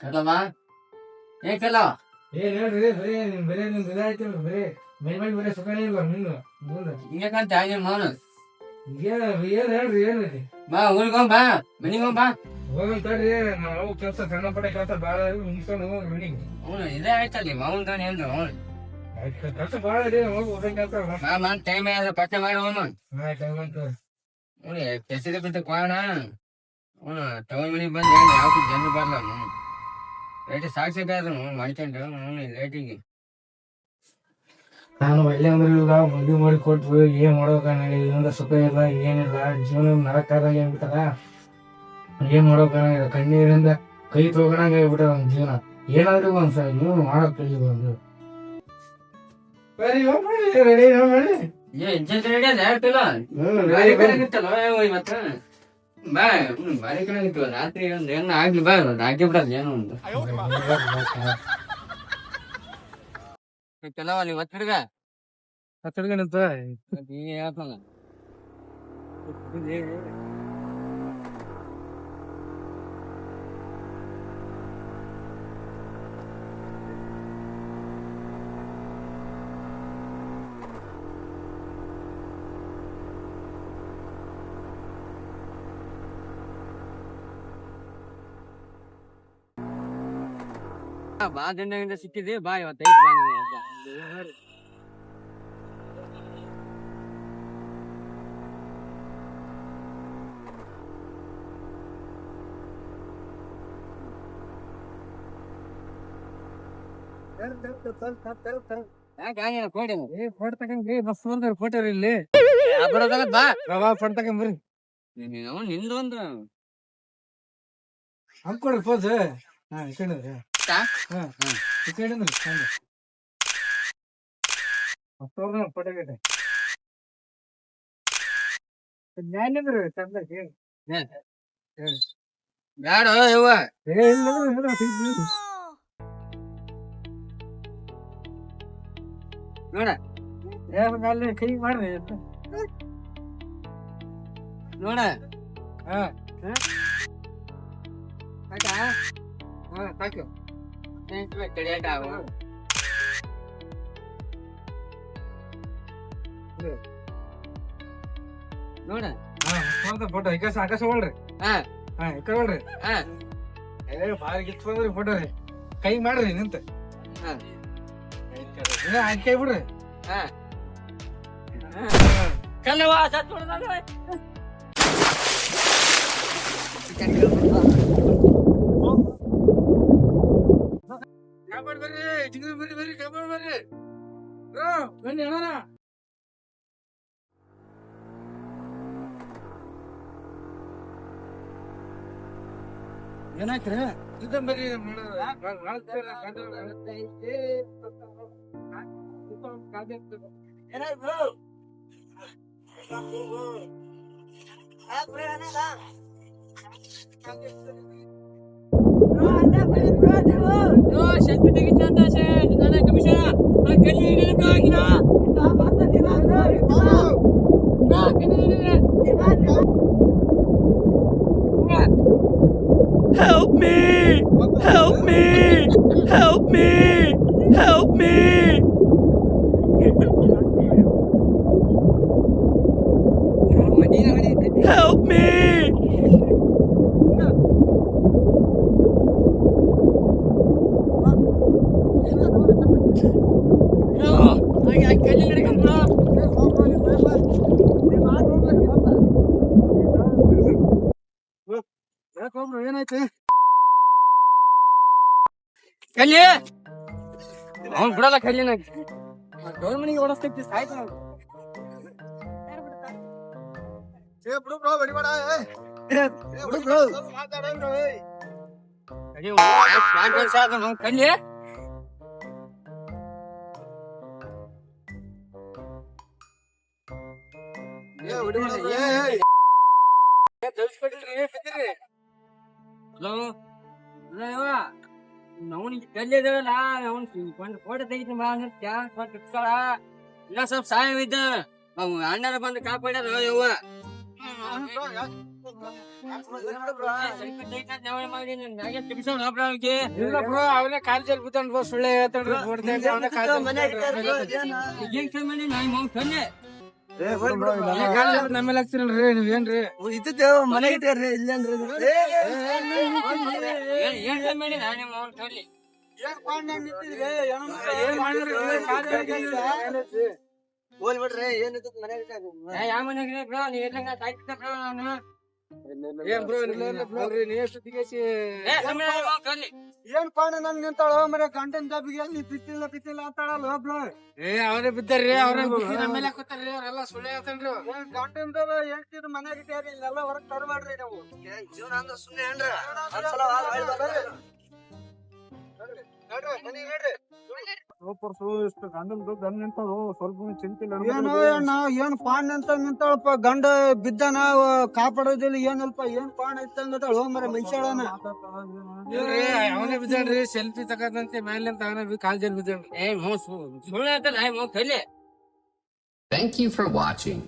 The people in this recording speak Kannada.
ಕಲವ ಏ ಕಲವ ಏನ್ ಹೇಳ್ರಿ ಬರೀ ನಿಮ್ ಬರೀ ನಿಮ್ ಇದ ಆಯ್ತಿಲ್ಲ ಬರೀ. ಮೇಲ್ ಮೇಲೆ ಬರೀ ಸುಖನೇ ಇಲ್ಲ ನಿಂದು? ಮುಂದೆ. ಹಿಂಗೆ ಕಂತ ಹಾಗೆ ಮಾವನು ಏನ್ ಏನ್ ಹೇಳ್ರಿ ಏನ್ರಿ ಬಾ ಊರಿಗೆ ಹೋಗ್ ಬಾ ಮನಿಗೆ ಹೋಗ್ ಬಾ. ಹೋಗಂತ ತಡ್ರಿ ನಾವು ಕೆಲಸ ಸಣ್ಣ ಪುಟ್ಟ ಕೆಲಸ ಬಾಳ ಮುಗಿಸ್ಕೊಂಡು ಹೋಗಿ ಮನಿಗೆ ಹ್ಞೂ ಇದೇ ಆಯ್ತಲ್ಲಿ ಮಾವನ್ ತಾನೆ ಹೇಳ್ದು ಅವನು ಕೆಲಸ ಬಾಳ ಇದೆ ಹೋಗಿ ಹೋದಂಗೆ ಕೆಲಸ ಬಾ ಮಾನ್ ಟೈಮ್ ಆದ ಪತ್ತೆ ಮಾಡಿ ಅವನು ಆಯ್ತು ಅಂತ ಹ್ಞೂ ಕೆಸದ ಬಿಟ್ಟು ಕಾಣ ಹ್ಞೂ ತಗೊಂಡ್ ಮನಿಗೆ ಬಂದು ಏನು ಯಾವ ಜನ ಬರಲ್ಲ ಅವನು ಲೇಟ್ ಆದ ಮಾಡ್ಕೊಂಡು ಲೈಟಿಗೆ ನಾನು ಒಳ್ಳೆ ಅಂದ್ರೆ ಇಲ್ಲ ಮದುವೆ ಮಾಡಿ ಕೊಟ್ರು ಏನ್ ಮಾಡೋಕ ನನಗೆ ಇದರಿಂದ ಸುಖ ಇಲ್ಲ ಏನಿಲ್ಲ ಜೀವನ ನರಕಾದಾಗ ಏನ್ಬಿಟ್ಟದ ಏನ್ ಮಾಡೋಕ ಕಣ್ಣೀರಿಂದ ಕೈ ತೊಗೊಳಂಗ ಆಗ್ಬಿಟ್ಟದ ನಮ್ ಜೀವನ. ಏನಾದ್ರೂ ಒಂದ್ ಸಲ ನೀವು ಮಾಡಕ್ ಕಲಿಬೋದು ಬರೀ ರೆಡಿ ಮಾಡಿ ಏ ಇಜ್ಜತ್ ರೆಡಿ ಅದ ಯಾಕಿಲ್ಲ ಬಾ ಹ್ಮ್ ಬಾರಿ ಕಡೆ ಆಗಿತ್ತು ರಾತ್ರಿ ಒಂದ್ ಏನ ಆಗ್ಲಿ ಬಾ ಹಾಕಿ ಬಿಡಲ್ಲ ಏನೋ ಒಂದು ಕೆಲವ ಅಲ್ಲಿ ಇವತ್ತು ಹಿಡ್ಗ ಹತ್ತಿರಗೇನಂತ ಈಗ ಹೇಳ್ತಾನ ಬಾ ದಂಡದಿಂದ ಸಿಕ್ಕಿದೆ. ಬಾ ಇವತ್ತು ಐತ್ ಬಾ ನೀನು. ಯಾಕೆ ಹಂಗೇನ ಕೋಡಿನ? ಏ ಫೋಟೋ ತಗೊಂಡ್ರಿ ಬಸ್ ಬಂದ್ರೆ ಫೋಟೋ ಇಲ್ಲಿ. ಆ ಬರೋದಾಗತ್ ಬಾ. ರವಾ ಫೋಟೋ ತಗೊಂಡ್ರಿ ನೀನು ಅವ್ನು ನಿಂದು ಒಂದು ಹಾಕೊಡ್ರಿ ಪೋಸ್ ಹಾ ಈ ಕಡೆ ತಾ? ಹಾ ಹ್ಮ್. ಈ ಕಡೆ ಫೋಟೋ ಗಿಟ್ಟೆ ಜ್ಞಾನಿದ್ರು ಚಂದ ಹೇಳಿ ಬ್ಯಾಡ ಯವ್ವ ಏ ಇಲ್ಲ ಇಲ್ಲ ಸಿಗ್ತೀನಿ ನೋಡ ಏ ಅಲ್ಲಿ ಕೈ ಮಾಡ್ರಿ ಅಂತ ನೋಡ ಹಾ ಸಾಕ ಹಾ ಸಾಕು ತಡಿಯಾಟ ನೋಡ. ಹಾ ಫೋಟೋ ಈ ಕಡೆ ಆಕಾಶ ಹೊಳ್ರಿ ಹಾ. ಹಾ ಈ ಕಡೆ ಹಾ. ಏ ಬಾರಿ ಗಿತ್ ಬಂದ್ರಿ ಫೋಟೋ ರೀ. ಕೈ ಮಾಡ್ರಿ ನಿಂತ. ಹಾ. ಕೈ ಬಿಡ್ರಿ. ಹಾ. ಕಲ್ಲವ ಸತ್ ಹೊಡ್ದಾನ. ಕಾಪಾಡ್ ಬರ್ರಿ ಜಿಗಿದು ಬರ್ರಿ ಬರ್ರಿ ಕಾಪಾಡ್ ಬರ್ರಿ ಹಾ ಬನ್ನಿ ಅಣ್ಣ ಏನಾಯ್ತ್ರಿ ಇದ್ದ ಬರ್ರಿ ಯೋ, Help me! Help me! Help me! Help me! ಏನಾಯ್ತು ಕಲ್ಲಿ ಅವ್ನ್ ಬಿಡಲ್ಲ ಕಲ್ಲಿನ ಗೌರ್ ಮನೆಗೆ ಓಡಿಸ್ತೈತಿ ಸಾಯ್ತು ನಾವು ಏ ಬಿಡು ಬ್ರೋ ಬಡಿಬೇಡ ಏ ಬಿಡು ಬ್ರೋ ಕಲ್ಲಿ ಹಲೋ? ಅವನಿಗೆ ಕಲ್ಲಿ ಇದಾವಲ್ಲ ಅವನ್ ಒಂದು ಫೋಟೋ ತೆಗಿತೀನಿ ಬಾ ಅಂದ್ರೆ ಕ್ಯಾನ್ ಕೊಟ್ಟು ಇಟ್ಕೊಳ. ಇಲ್ಲ ಸ್ವಲ್ಪ ಸಾಯವಿದ್ದ ಅವ್ ಅಣ್ಣರ ಬಂದು ಕಾಪಾಡ್ಯಾರ ಯವ್ವ. ಇಲ್ಲ ಬ್ರೋ ಅವನೇ ಬಿದ್ದಾನ ಸುಳ್ಳೆ ಇದ್ದೆ ನಮ್ಮೇಲೆ ಹಾಕ್ತಿರಲ್ರಿ ನೀವೇನ್ರಿ ಇದ್ದೇವ್ ಮನೆ ಇಟ್ಟೇರ್ರಿ ಇಲ್ಲೇನ್ರಿ ಹೋಲ್ ಬಿಡ್ರಿ ಏನ್ ಮನೆಗೆ ಮನೆ ಮನೆಗೆ ಬ್ರೋ ಇಲ್ಲ ಇಲ್ಲ ಬ್ರೋ ರೀ ಏನ್ ಪಾಣ ನನ್ ನಿಂತಾಳ? ಮನೆ ಗಂಟನ್ ಜಾಬಿಗೆ ಅಲ್ಲಿ ಬಿತ್ತಿಲ್ಲ ಬಿತ್ತಿಲ್ಲ ಅಂತಾಳಲ್ಲ ಬ್ರೋ? ಏ ಅವರೇ ಬಿದ್ದಾರ್ರಿ ಅವ್ರೇ ಮೇಲೆ ಹಾಕೋತಾರ್ರಿ ಅವ್ರೆಲ್ಲ ಸುಳ್ಳೆ ಹೇಳ್ತಾನ್ರಿ. ಅವ. ದಬ ಹೇಳ್ತಿದ್ ಮನೆಗೆ ಇಟ್ಟಾರಿ ಇಲ್ಲೆಲ್ಲ ಹೊರಗ್ ತರಬೇಡ್ರಿ ನಾವು. ಜೀವನ ಅಂದ್ರೆ ಸುಮ್ನೆ ಏನ್ರ ಒಂದ್ಸಲ ಏನೋ ಅಣ್ಣ ಏನ್ ಪಾನ್ ಅಂತ ನಿಂತಾಳಪ್ಪ ಗಂಡ ಬಿದ್ದಾನ ಕಾಪಾಡೋದಿಲ್ಲ ಏನಲ್ಪ ಏನ್ ಪಾನ್ ಐತ ನಿಂತಾಳ ಮರ ಮನುಷ್ಯಳನ ಅವನೇ ಬಿದ್ದಾನ್ರಿ ಸೆಲ್ಫಿ ತಗದಂತೆ ಮೇಲೆ ಅಂತ ಅವನೇ ಸುಳ್ಳ ಬಿದ್ದಾನ್ರಿ ಏ ಮೋ ಸುಳ್ಳು ಹೇಳ್ತಾನೆ ಮೋ ಕಲಿ Thank you for watching.